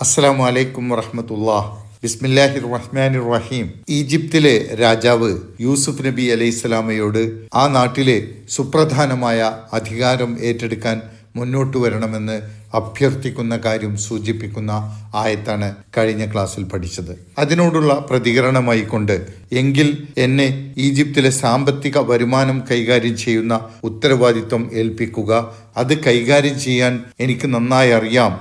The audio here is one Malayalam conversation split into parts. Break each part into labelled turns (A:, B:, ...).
A: അസ്സലാമു അലൈക്കും വറഹമത്തുള്ള ബിസ്മില്ലാഹിർ റഹ്മാനിർ റഹീം. ഈജിപ്തിലെ രാജാവ് യൂസുഫ് നബി അലൈഹിസ്സലാമയോട് ആ നാട്ടിലെ സുപ്രധാനമായ അധികാരം ഏറ്റെടുക്കാൻ മുന്നോട്ട് വരണമെന്ന് അഭ്യർത്ഥിക്കുന്ന കാര്യം സൂചിപ്പിക്കുന്ന ആയത്താണ് കഴിഞ്ഞ ക്ലാസ്സിൽ പഠിച്ചത്. അതിനോടുള്ള പ്രതികരണമായി കൊണ്ട് എങ്കിൽ എന്നെ ഈജിപ്തിലെ സാമ്പത്തിക വരുമാനം കൈകാര്യം ചെയ്യുന്ന ഉത്തരവാദിത്വം ഏൽപ്പിക്കുക അത് കൈകാര്യം ചെയ്യാൻ എനിക്ക് നന്നായി അറിയാം.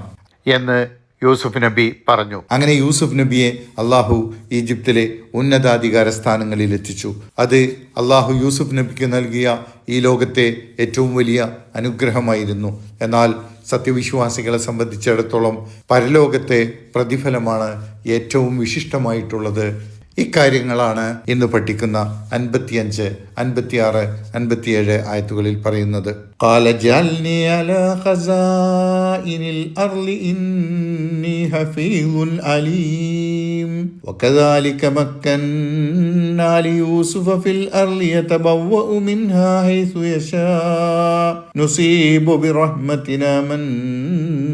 A: എന്ന് യൂസുഫ് നബി പറഞ്ഞു. അങ്ങനെ യൂസുഫ് നബിയെ അള്ളാഹു ഈജിപ്തിലെ ഉന്നതാധികാര സ്ഥാനങ്ങളിൽ എത്തിച്ചു. അത് അള്ളാഹു യൂസുഫ് നബിക്ക് നൽകിയ ഈ ലോകത്തെ ഏറ്റവും വലിയ അനുഗ്രഹമായിരുന്നു. എന്നാൽ സത്യവിശ്വാസികളെ സംബന്ധിച്ചിടത്തോളം പരലോകത്തെ പ്രതിഫലമാണ് ഏറ്റവും വിശിഷ്ടമായിട്ടുള്ളത് ഇക്കാര്യങ്ങളാണ് ഇന്ന് പഠിക്കുന്ന അൻപത്തിയഞ്ച് അൻപത്തിയാറ് അൻപത്തിയേഴ് ആയത്തുകളിൽ പറയുന്നത് قال اجعلني على خزائن الأرض إني حفيظ عليم وكذلك مكنا ليوسف في الأرض يتبوأ منها حيث يشاء نصيب برحمتنا من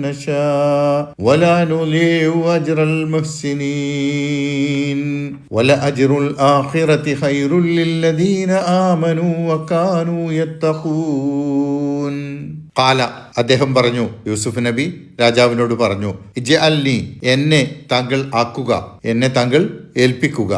A: نشاء ولا نضيع أجر المحسنين ولأجر الآخرة خير للذين آمنوا وكانوا يتقون കാല അദ്ദേഹം പറഞ്ഞു യൂസുഫ് നബി രാജാവിനോട് പറഞ്ഞു ഇജ അൽനി എന്നെ താങ്കൾ ആക്കുക എന്നെ താങ്കൾ ഏൽപ്പിക്കുക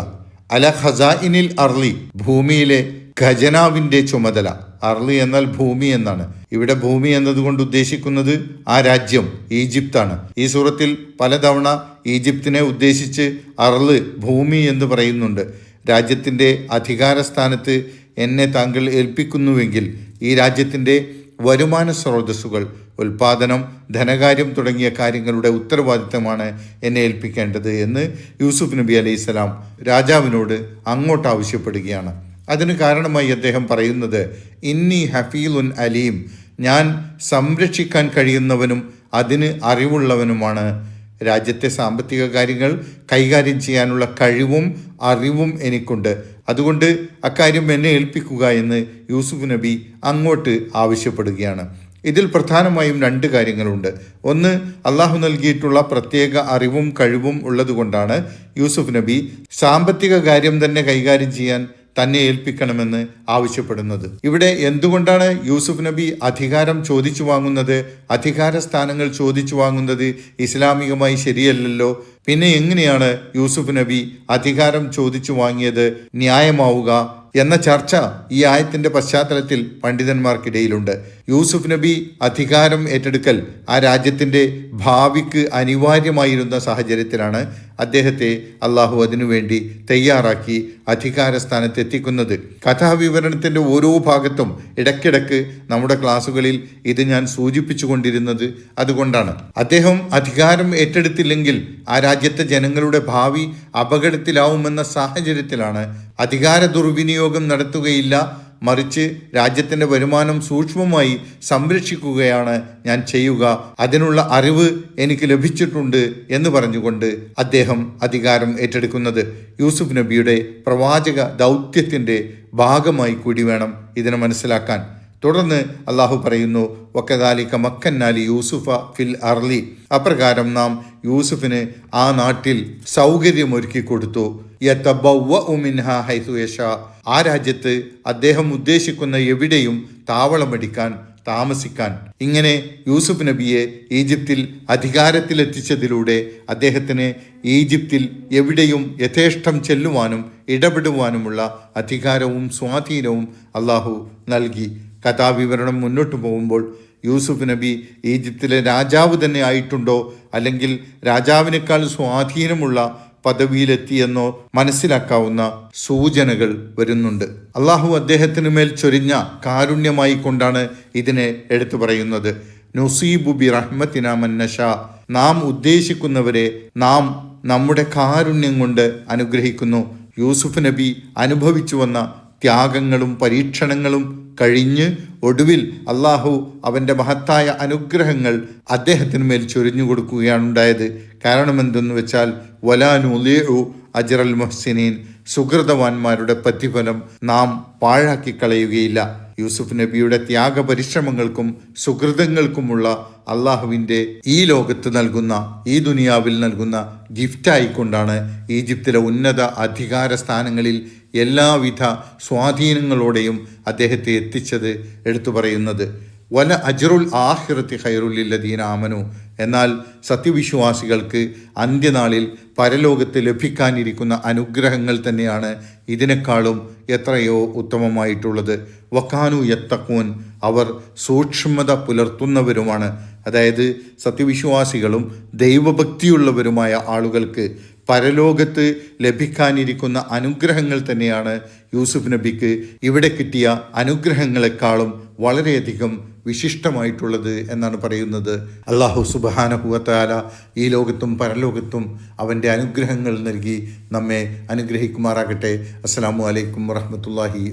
A: അല ഖസാഇനിൽ അർലി ഭൂമിയിലെ ഖജനാവിന്റെ ചുമതല അർലി എന്നാൽ ഭൂമി എന്നാണ്. ഇവിടെ ഭൂമി എന്നതുകൊണ്ട് ഉദ്ദേശിക്കുന്നത് ആ രാജ്യം ഈജിപ്താണ്. ഈ സൂറത്തിൽ പലതവണ ഈജിപ്തിനെ ഉദ്ദേശിച്ച് അർൾ ഭൂമി എന്ന് പറയുന്നുണ്ട്. രാജ്യത്തിന്റെ അധികാര സ്ഥാനത്ത് എന്നെ താങ്കൾ ഏൽപ്പിക്കുന്നുവെങ്കിൽ ഈ രാജ്യത്തിന്റെ വരുമാന സ്രോതസ്സുകൾ ഉൽപാദനം ധനകാര്യം തുടങ്ങിയ കാര്യങ്ങളുടെ ഉത്തരവാദിത്തമാണ് എന്നെ ഏൽപ്പിക്കേണ്ടത് എന്ന് യൂസുഫ് നബി അലൈഹിസ്സലാം രാജാവിനോട് അങ്ങോട്ട് ആവശ്യപ്പെടുകയാണ്. അതിന് കാരണമായി അദ്ദേഹം പറയുന്നത് ഇന്നി ഹഫീലുൻ അലീം ഞാൻ സംരക്ഷിക്കാൻ കഴിയുന്നവനും അതിന് അറിവുള്ളവനുമാണ്. രാജ്യത്തെ സാമ്പത്തിക കാര്യങ്ങൾ കൈകാര്യം ചെയ്യാനുള്ള കഴിവും അറിവും എനിക്കുണ്ട്. അതുകൊണ്ട് അക്കാര്യം എന്നെ ഏൽപ്പിക്കുക എന്ന് യൂസുഫ് നബി അങ്ങോട്ട് ആവശ്യപ്പെടുകയാണ്. ഇതിൽ പ്രധാനമായും രണ്ട് കാര്യങ്ങളുണ്ട്. ഒന്ന് അള്ളാഹു നൽകിയിട്ടുള്ള പ്രത്യേക അറിവും കഴിവും ഉള്ളതുകൊണ്ടാണ് യൂസുഫ് നബി സാമ്പത്തിക കാര്യം തന്നെ കൈകാര്യം ചെയ്യാൻ തന്നെ ഏൽപ്പിക്കണമെന്ന് ആവശ്യപ്പെടുന്നത്. ഇവിടെ എന്തുകൊണ്ടാണ് യൂസുഫ് നബി അധികാരം ചോദിച്ചു വാങ്ങുന്നത്? അധികാര സ്ഥാനങ്ങൾ ചോദിച്ചു വാങ്ങുന്നത് ഇസ്ലാമികമായി ശരിയല്ലല്ലോ. പിന്നെ എങ്ങനെയാണ് യൂസുഫ് നബി അധികാരം ചോദിച്ചു വാങ്ങിയത് ന്യായമാവുക? എന്ന ചർച്ച ഈ ആയത്തിന്റെ പശ്ചാത്തലത്തിൽ പണ്ഡിതന്മാർക്കിടയിലുണ്ട്. യൂസുഫ് നബി അധികാരം ഏറ്റെടുക്കൽ ആ രാജ്യത്തിന്റെ ഭാവിക്ക് അനിവാര്യമായിരുന്ന സാഹചര്യത്തിലാണ് അദ്ദേഹത്തെ അള്ളാഹു അതിനുവേണ്ടി തയ്യാറാക്കി അധികാര സ്ഥാനത്ത് എത്തിക്കുന്നത്. കഥാവിവരണത്തിന്റെ ഓരോ ഭാഗത്തും ഇടയ്ക്കിടയ്ക്ക് നമ്മുടെ ക്ലാസ്സുകളിൽ ഇത് ഞാൻ സൂചിപ്പിച്ചു കൊണ്ടിരുന്നത് അതുകൊണ്ടാണ്. അദ്ദേഹം അധികാരം ഏറ്റെടുത്തില്ലെങ്കിൽ ആ രാജ്യത്തെ ജനങ്ങളുടെ ഭാവി അപകടത്തിലാവുമെന്ന സാഹചര്യത്തിലാണ് അധികാര ദുർവിനിയോഗം നടത്തുകയില്ല മറിച്ച് രാജ്യത്തിന്റെ വരുമാനം സൂക്ഷ്മമായി സംരക്ഷിക്കുകയാണ് ഞാൻ ചെയ്യുക. അതിനുള്ള അറിവ് എനിക്ക് ലഭിച്ചിട്ടുണ്ട് എന്ന് പറഞ്ഞുകൊണ്ട് അദ്ദേഹം അധികാരം ഏറ്റെടുക്കുന്നത്. യൂസുഫ് നബിയുടെ പ്രവാചക ദൗത്യത്തിന്റെ ഭാഗമായി കൂടി വേണം ഇതിനെ മനസ്സിലാക്കാൻ. തുടർന്ന് അള്ളാഹു പറയുന്നു ഒക്കതാലിക്ക മക്കന്നാലി യൂസുഫ ഫിൽ അർലി അപ്രകാരം നാം യൂസുഫിന് ആ നാട്ടിൽ സൗകര്യമൊരുക്കി കൊടുത്തു. മിൻഹാ ഹൈസുയഷ. ആ രാജ്യത്ത് അദ്ദേഹം ഉദ്ദേശിക്കുന്ന എവിടെയും താവളമടിക്കാൻ താമസിക്കാൻ. ഇങ്ങനെ യൂസുഫ് നബിയെ ഈജിപ്തിൽ അധികാരത്തിലെത്തിച്ചതിലൂടെ അദ്ദേഹത്തിന് ഈജിപ്തിൽ എവിടെയും യഥേഷ്ടം ചെല്ലുവാനും ഇടപെടുവാനുമുള്ള അധികാരവും സ്വാധീനവും അള്ളാഹു നൽകി. കഥാവിവരണം മുന്നോട്ട് പോകുമ്പോൾ യൂസുഫ് നബി ഈജിപ്തിലെ രാജാവ് തന്നെ ആയിട്ടുണ്ടോ? അല്ലെങ്കിൽ രാജാവിനേക്കാൾ സ്വാധീനമുള്ള പദവിയിലെത്തിയെന്നോ മനസ്സിലാക്കാവുന്ന സൂചനകൾ വരുന്നുണ്ട്. അള്ളാഹു അദ്ദേഹത്തിന് മേൽ ചൊരിഞ്ഞ കാരുണ്യമായി കൊണ്ടാണ് ഇതിനെ എടുത്തു പറയുന്നത്. നുസീബു ബി റഹ്മത്തിന നാം ഉദ്ദേശിക്കുന്നവരെ നാം നമ്മുടെ കാരുണ്യം കൊണ്ട് അനുഗ്രഹിക്കുന്നു. യൂസുഫ് നബി അനുഭവിച്ചു വന്ന ത്യാഗങ്ങളും പരീക്ഷണങ്ങളും കഴിഞ്ഞ് ഒടുവിൽ അള്ളാഹു അവന്റെ മഹത്തായ അനുഗ്രഹങ്ങൾ അദ്ദേഹത്തിന് മേൽ ചൊരിഞ്ഞു കൊടുക്കുകയാണ് ഉണ്ടായത്. കാരണം എന്തെന്ന് വെച്ചാൽ വലാനുലിയു അജറൽ മുഹ്സിനീൻ. സുഹൃതവാന്മാരുടെ പ്രതിഫലം നാം പാഴാക്കി കളയുകയില്ല. യൂസുഫ് നബിയുടെ ത്യാഗ പരിശ്രമങ്ങൾക്കും സുഹൃതങ്ങൾക്കുമുള്ള അള്ളാഹുവിന്റെ ഈ ലോകത്ത് നൽകുന്ന ഈ ദുനിയാവിൽ നൽകുന്ന ഗിഫ്റ്റായിക്കൊണ്ടാണ് ഈജിപ്തിലെ ഉന്നത അധികാര സ്ഥാനങ്ങളിൽ എല്ലാവിധ സ്വാധീനങ്ങളോടെയും അദ്ദേഹത്തെ എത്തിച്ചത് എടുത്തു പറയുന്നത്. വല അജറുൽ ആഹിറത്തി ഖൈറുല്ലില്ലദീന ആമനു. എന്നാൽ സത്യവിശ്വാസികൾക്ക് അന്ത്യനാളിൽ പരലോകത്ത് ലഭിക്കാനിരിക്കുന്ന അനുഗ്രഹങ്ങൾ തന്നെയാണ് ഇതിനേക്കാളും എത്രയോ ഉത്തമമായിട്ടുള്ളത്. വക്കാനു യത്തക്കൂൻ അവർ സൂക്ഷ്മത പുലർത്തുന്നവരുമാണ്. അതായത് സത്യവിശ്വാസികളും ദൈവഭക്തിയുള്ളവരുമായ ആളുകൾക്ക് പരലോകത്ത് ലഭിക്കാനിരിക്കുന്ന അനുഗ്രഹങ്ങൾ തന്നെയാണ് യൂസുഫ് നബിക്ക് ഇവിടെ കിട്ടിയ അനുഗ്രഹങ്ങളെക്കാളും വളരെയധികം വിശിഷ്ടമായിട്ടുള്ളത് എന്നാണ് പറയുന്നത്. അള്ളാഹു സുബാനഹുവത്താല ഈ ലോകത്തും പരലോകത്തും അവന്റെ അനുഗ്രഹങ്ങൾ നൽകി നമ്മെ അനുഗ്രഹിക്കുമാറാകട്ടെ. അസ്സാം വലൈക്കും വറഹമത്തല്ലാഹി